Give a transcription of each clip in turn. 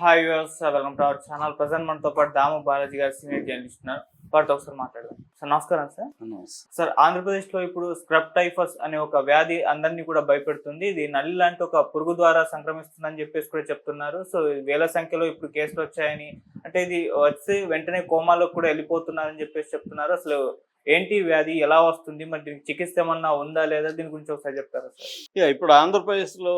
Hi viewers welcome to our channel present మనతో పాటు దాము బాలాజీ గారు సీనియర్ జర్నలిస్ట్ ఉన్నారు. వారితో ఒకసారి మాట్లాడదాం. సార్ నమస్కారం సార్ సార్ ఆంధ్రప్రదేశ్లో ఇప్పుడు స్క్రబ్ టైఫస్ అనే ఒక వ్యాధి అందరినీ కూడా భయపెడుతుంది. ఇది నల్లి లాంటి ఒక పురుగు ద్వారా సంక్రమిస్తుందని చెప్పేసి కూడా చెప్తున్నారు. సో వేల సంఖ్యలో ఇప్పుడు కేసులు వచ్చాయని అంటే ఇది వచ్చి వెంటనే కోమాలోకి కూడా వెళ్ళిపోతున్నారని చెప్పేసి చెప్తున్నారు. అసలు ఏంటి వ్యాధి? ఎలా వస్తుంది? మరి దీనికి చికిత్స ఏమన్నా ఉందా లేదా? దీని గురించి ఒకసారి చెప్తారా సార్ ఇక ఇప్పుడు ఆంధ్రప్రదేశ్లో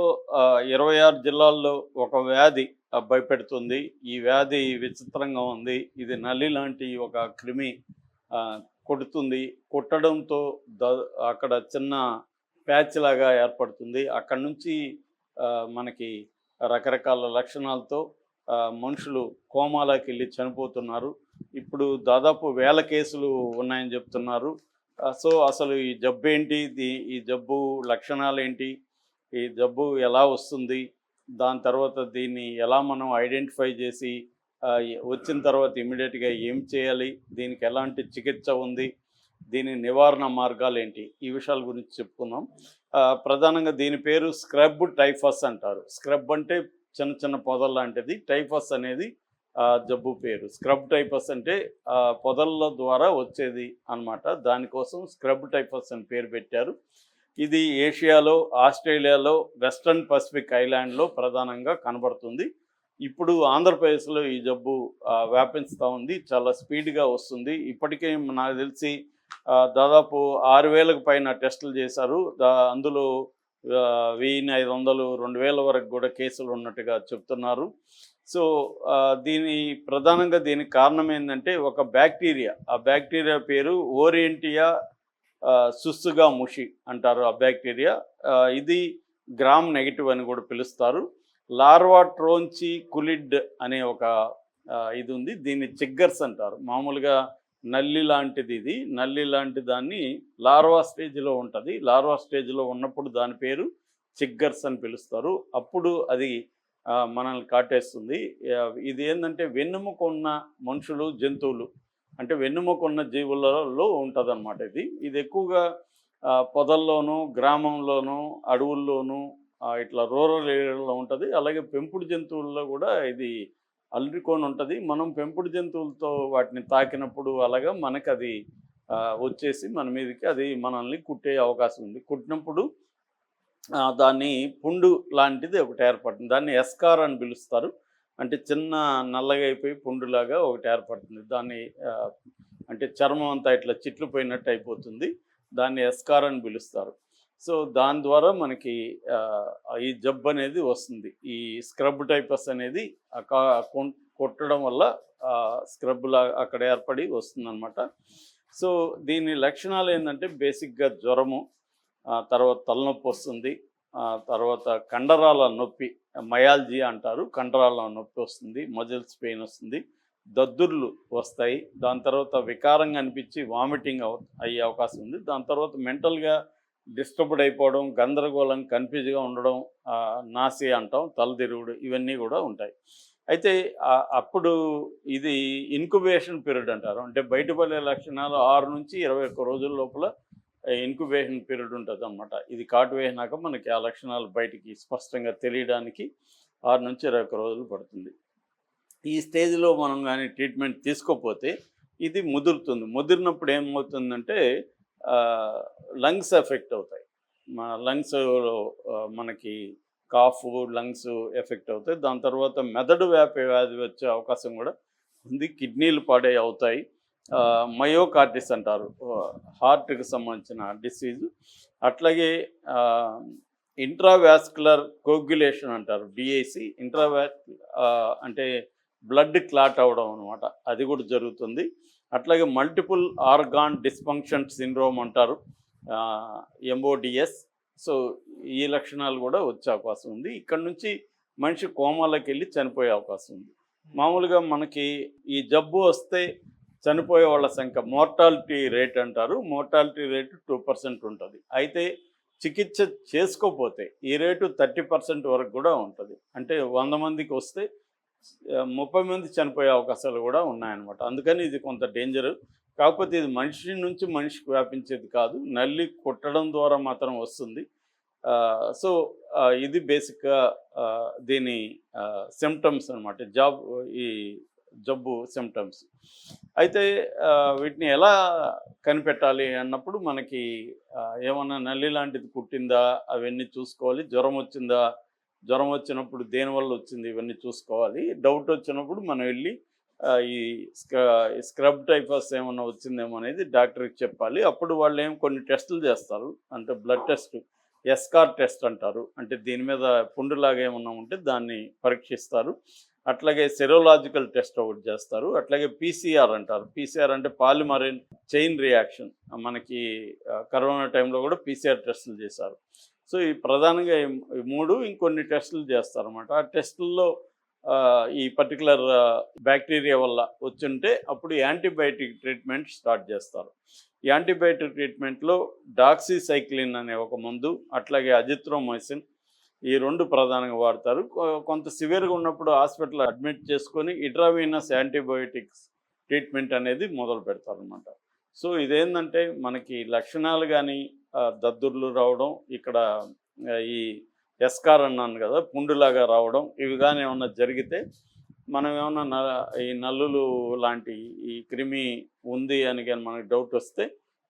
ఇరవై ఆరు జిల్లాల్లో ఒక వ్యాధి భయపెడుతుంది. ఈ వ్యాధి విచిత్రంగా ఉంది. ఇది నల్లి లాంటి ఒక క్రిమి కొడుతుంది. కొట్టడంతో ద అక్కడ చిన్న ప్యాచ్ లాగా ఏర్పడుతుంది. అక్కడ నుంచి మనకి రకరకాల లక్షణాలతో మనుషులు కోమాలోకి వెళ్ళి చనిపోతున్నారు. ఇప్పుడు దాదాపు వేల కేసులు ఉన్నాయని చెప్తున్నారు. సో అసలు ఈ జబ్బు ఏంటి? ఈ జబ్బు లక్షణాలు ఏంటి? ఈ జబ్బు ఎలా వస్తుంది? దాని తర్వాత దీన్ని ఎలా మనం ఐడెంటిఫై చేసి వచ్చిన తర్వాత ఇమీడియట్గా ఏం చేయాలి దీనికి ఎలాంటి చికిత్స ఉంది దీని నివారణ మార్గాలు ఏంటి ఈ విషయాల గురించి చెప్పుకుందాం. ప్రధానంగా దీని పేరు స్క్రబ్ టైఫస్ అంటారు. స్క్రబ్ అంటే చిన్న చిన్న పొదల లాంటిది. టైఫస్ అనేది జబ్బు పేరు. స్క్రబ్ టైఫస్ అంటే పొదల ద్వారా వచ్చేది అన్నమాట. దానికోసం స్క్రబ్ టైఫస్ అని పేరు పెట్టారు. ఇది ఏషియాలో ఆస్ట్రేలియాలో వెస్ట్రన్ పసిఫిక్ ఐలాండ్లో ప్రధానంగా కనబడుతుంది. ఇప్పుడు ఆంధ్రప్రదేశ్లో ఈ జబ్బు వ్యాపించుతూ వ్యాపిస్తూ ఉంది. చాలా స్పీడ్గా వస్తుంది. ఇప్పటికే నాకు తెలిసి దాదాపు ఆరు వేలకు పైన టెస్టులు చేశారు. అందులో ఆ, వెయ్యిన్ని ఐదు వందలు రెండు వేల వరకు కూడా కేసులు ఉన్నట్టుగా చెప్తున్నారు. సో దీని ప్రధానంగా దీనికి కారణం ఏంటంటే ఒక బ్యాక్టీరియా. ఆ బ్యాక్టీరియా పేరు ఓరియంటియా సుస్సుగా ముషి అంటారు ఆ బ్యాక్టీరియా. ఇది గ్రామ్ నెగిటివ్ అని కూడా పిలుస్తారు. లార్వా ట్రోంచి కులిడ్ అనే ఒక ఇది ఉంది. దీన్ని చిగ్గర్స్ అంటారు. మామూలుగా నల్లి లాంటిది ఇది. నల్లి లాంటి దాన్ని లార్వా స్టేజ్లో ఉంటుంది. లార్వా స్టేజ్లో ఉన్నప్పుడు దాని పేరు చిగ్గర్స్ అని పిలుస్తారు. అప్పుడు అది మనల్ని కాటేస్తుంది. ఇది ఏంటంటే వెన్నెముక ఉన్న మనుషులు జంతువులు అంటే వెన్నెముక ఉన్న జీవులలో ఉంటుందన్నమాట ఇది. ఇది ఎక్కువగా పొదల్లోనూ గ్రామంలోనూ అడవుల్లోనూ ఇట్లా రూరల్ ఏరియాలో ఉంటుంది. అలాగే పెంపుడు జంతువుల్లో కూడా ఇది అల్లుకొని ఉంటుంది. మనం పెంపుడు జంతువులతో వాటిని తాకినప్పుడు అలాగా మనకి అది వచ్చేసి మన మీదకి అది మనల్ని కుట్టే అవకాశం ఉంది. కుట్టినప్పుడు దాన్ని పుండు లాంటిది ఒకటి ఏర్పడుతుంది. దాన్ని ఎస్కార్ అని పిలుస్తారు. అంటే చిన్న నల్లగా అయిపోయి పుండులాగా ఒకటి ఏర్పడుతుంది. దాన్ని అంటే చర్మం అంతా ఇట్లా చిట్లు పోయినట్టు అయిపోతుంది. దాన్ని ఎస్కార్ అని పిలుస్తారు. సో దాని ద్వారా మనకి ఈ జబ్బు అనేది వస్తుంది. ఈ స్క్రబ్ టైపస్ అనేది కొట్టడం వల్ల స్క్రబ్లా అక్కడ ఏర్పడి వస్తుందన్నమాట. సో దీని లక్షణాలు ఏంటంటే బేసిక్గా జ్వరము తర్వాత తలనొప్పి వస్తుంది తర్వాత కండరాల నొప్పి మయాల్జీ అంటారు కండరాల్లో నొప్పి వస్తుంది మజిల్స్ పెయిన్ వస్తుంది దద్దుర్లు వస్తాయి దాని తర్వాత వికారంగా అనిపించి వామిటింగ్ అయ్యే అవకాశం ఉంది. దాని తర్వాత మెంటల్గా డిస్టర్బ్డ్ అయిపోవడం గందరగోళం కన్ఫ్యూజ్గా ఉండడం నాసి అంటాం తలదిరుగుడు ఇవన్నీ కూడా ఉంటాయి. అయితే అప్పుడు ఇది ఇన్క్యుబేషన్ పీరియడ్ అంటారు. అంటే బయటపడే లక్షణాలు ఆరు నుంచి ఇరవై ఒక్క రోజుల లోపల ఇన్క్యుబేషన్ పీరియడ్ ఉంటుంది అనమాట ఇది కాటు వేసినాక మనకి ఆ లక్షణాలు బయటికి స్పష్టంగా తెలియడానికి ఆరు నుంచి ఇరవై ఒక్క రోజులు పడుతుంది. ఈ స్టేజ్లో మనం కానీ ట్రీట్మెంట్ తీసుకోకపోతే ఇది ముదురుతుంది. ముదిరినప్పుడు ఏమవుతుందంటే లంగ్స్ ఎఫెక్ట్ అవుతాయి. మన లంగ్స్లో మనకి కాఫ్ లంగ్స్ ఎఫెక్ట్ అవుతాయి. దాని తర్వాత మెదడు వ్యాపే వ్యాధి వచ్చే అవకాశం కూడా ఉంది. కిడ్నీలు పాడే అవుతాయి. మయోకార్డిస్ అంటారు. హార్ట్కి సంబంధించిన డిసీజ్ అట్లాగే ఇంట్రావాస్కులర్ కోగ్యులేషన్ అంటారు డిఐసి ఇంట్రావాస్ అంటే బ్లడ్ క్లాట్ అవ్వడం అనమాట అది కూడా జరుగుతుంది. అట్లాగే మల్టిపుల్ ఆర్గాన్ డిస్ఫంక్షన్ సిండ్రోమ్ అంటారు ఎంఓడిఎస్ సో ఈ లక్షణాలు కూడా వచ్చే అవకాశం ఉంది. ఇక్కడ నుంచి మనిషి కోమాలోకి వెళ్ళి చనిపోయే అవకాశం ఉంది. మామూలుగా మనకి ఈ జబ్బు వస్తే చనిపోయే వాళ్ళ సంఖ్య మోర్టాలిటీ రేట్ అంటారు. మోర్టాలిటీ రేటు టూ పర్సెంట్ ఉంటుంది. అయితే చికిత్స చేసుకోకపోతే ఈ రేటు థర్టీ పర్సెంట్ వరకు కూడా ఉంటుంది. అంటే వంద మందికి వస్తే ముప్పై మంది చనిపోయే అవకాశాలు కూడా ఉన్నాయన్నమాట. అందుకని ఇది కొంత డేంజర్ కాకపోతే ఇది మనిషి నుంచి మనిషికి వ్యాపించేది కాదు. నల్లి కుట్టడం ద్వారా మాత్రం వస్తుంది. సో ఇది బేసిక్గా దీని సిమ్టమ్స్ అనమాట జాబ్ ఈ జబ్బు సిమ్టమ్స్ అయితే వీటిని ఎలా కనిపెట్టాలి అన్నప్పుడు మనకి ఏమన్నా నల్లి లాంటిది కుట్టిందా? అవన్నీ చూసుకోవాలి. జ్వరం వచ్చిందా? జ్వరం వచ్చినప్పుడు దేనివల్ల వచ్చింది? ఇవన్నీ చూసుకోవాలి. డౌట్ వచ్చినప్పుడు మనం వెళ్ళి ఈ స్క్రబ్ టైఫస్ ఏమన్నా వచ్చిందేమో అనేది డాక్టర్కి చెప్పాలి. అప్పుడు వాళ్ళు ఏం కొన్ని టెస్టులు చేస్తారు. అంటే బ్లడ్ టెస్ట్ ఎస్కార్ టెస్ట్ అంటారు. అంటే దీని మీద పుండులాగా ఏమన్నా ఉంటే దాన్ని పరీక్షిస్తారు. అట్లాగే సెరోలాజికల్ టెస్ట్ ఒకటి చేస్తారు. అట్లాగే పీసీఆర్ అంటారు. పీసీఆర్ అంటే పాలిమరిన్ చైన్ రియాక్షన్ మనకి కరోనా టైంలో కూడా పీసీఆర్ టెస్టులు చేశారు. సో ఈ ప్రధానంగా ఈ మూడు ఇంకొన్ని టెస్టులు చేస్తారు అనమాట ఆ టెస్టుల్లో ఈ పర్టికులర్ బ్యాక్టీరియా వల్ల వచ్చుంటే అప్పుడు యాంటీబయాటిక్ ట్రీట్మెంట్ స్టార్ట్ చేస్తారు. ఈ యాంటీబయాటిక్ ట్రీట్మెంట్లో డాక్సీసైక్లిన్ అనే ఒక మందు అట్లాగే అజిత్రోమైసిన్ ఈ రెండు ప్రధానంగా వాడతారు. కొ- కొంత సివియర్గా ఉన్నప్పుడు హాస్పిటల్ అడ్మిట్ చేసుకొని ఇట్రావీనస్ యాంటీబయోటిక్స్ ట్రీట్మెంట్ అనేది మొదలు పెడతారనమాట సో ఇదేంటంటే మనకి లక్షణాలు కానీ దద్దుర్లు రావడం ఇక్కడ ఈ ఎస్కార్ అన్నాను కదా పుండులాగా రావడం ఇవి కానీ ఏమన్నా జరిగితే మనం ఏమన్నా న- ఈ నల్లులు లాంటి ఈ క్రిమి ఉంది అని కానీ మనకు డౌట్ వస్తే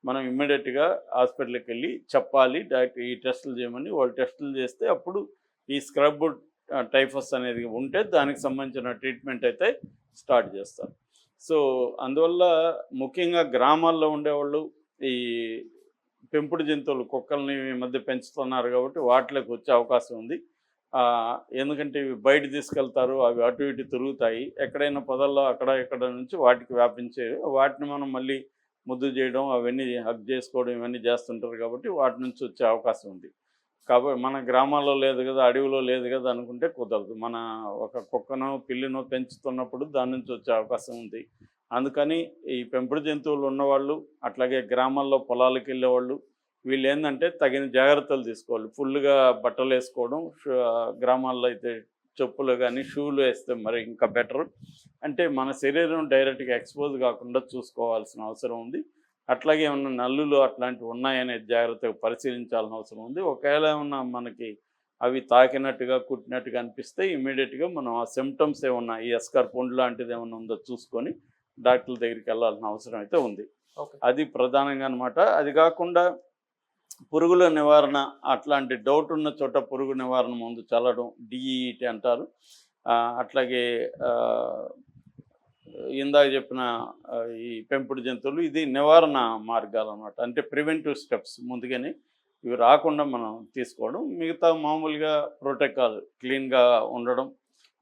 మనం ఇమ్మీడియట్గా హాస్పిటల్కి వెళ్ళి చెప్పాలి డాక్టర్ ఈ టెస్టులు చేయమని. వాళ్ళు టెస్టులు చేస్తే అప్పుడు ఈ స్క్రబ్ టైఫస్ అనేది ఉంటే దానికి సంబంధించిన ట్రీట్మెంట్ అయితే స్టార్ట్ చేస్తారు. సో అందువల్ల ముఖ్యంగా గ్రామాల్లో ఉండేవాళ్ళు ఈ పెంపుడు జంతువులు కుక్కల్ని ఈ మధ్య పెంచుతున్నారు కాబట్టి వాటిలోకి వచ్చే అవకాశం ఉంది. ఎందుకంటే ఇవి బయట తీసుకెళ్తారు అవి అటు ఇటు తిరుగుతాయి. ఎక్కడైనా పొదల్లో అక్కడ ఇక్కడ నుంచి వాటికి వ్యాపించే వాటిని మనం మళ్ళీ ముద్దు చేయడం అవన్నీ హక్ చేసుకోవడం ఇవన్నీ చేస్తుంటారు కాబట్టి వాటి నుంచి వచ్చే అవకాశం ఉంది. కాబట్టి మన గ్రామాల్లో లేదు కదా అడవిలో లేదు కదా అనుకుంటే కుదరదు. మన ఒక కుక్కనో పిల్లినో పెంచుతున్నప్పుడు దాని నుంచి వచ్చే అవకాశం ఉంది. అందుకని ఈ పెంపుడు జంతువులు ఉన్నవాళ్ళు అట్లాగే గ్రామాల్లో పొలాలకు వెళ్ళేవాళ్ళు వీళ్ళు ఏంటంటే తగిన జాగ్రత్తలు తీసుకోవాలి. ఫుల్గా బట్టలు వేసుకోవడం గ్రామాల్లో అయితే చెప్పులు కానీ షూలు వేస్తే మరి ఇంకా బెటర్ అంటే మన శరీరం డైరెక్ట్గా ఎక్స్పోజ్ కాకుండా చూసుకోవాల్సిన అవసరం ఉంది. అట్లాగే ఏమన్నా నల్లులు అట్లాంటివి ఉన్నాయనే జాగ్రత్తగా పరిశీలించాల్సిన అవసరం ఉంది. ఒకవేళ ఏమన్నా మనకి అవి తాకినట్టుగా కుట్టినట్టుగా అనిపిస్తే ఇమీడియట్గా మనం ఆ సిమ్టమ్స్ ఏమన్నా ఈ ఎస్కార్ పుండు లాంటిది ఏమన్నా ఉందో చూసుకొని డాక్టర్ల దగ్గరికి వెళ్ళాల్సిన అవసరం అయితే ఉంది. అది ప్రధానంగా అనమాట అది కాకుండా పురుగుల నివారణ అట్లాంటి డౌట్ ఉన్న చోట పురుగు నివారణ మందు చల్లడం డిఈటి అంటారు. అట్లాగే ఇందాక చెప్పిన ఈ పెంపుడు జంతువులు ఇది నివారణ మార్గాలు అనమాట అంటే ప్రివెంటివ్ స్టెప్స్ ముందుగానే ఇవి రాకుండా మనం తీసుకోవడం మిగతా మామూలుగా ప్రోటోకాల్ క్లీన్గా ఉండడం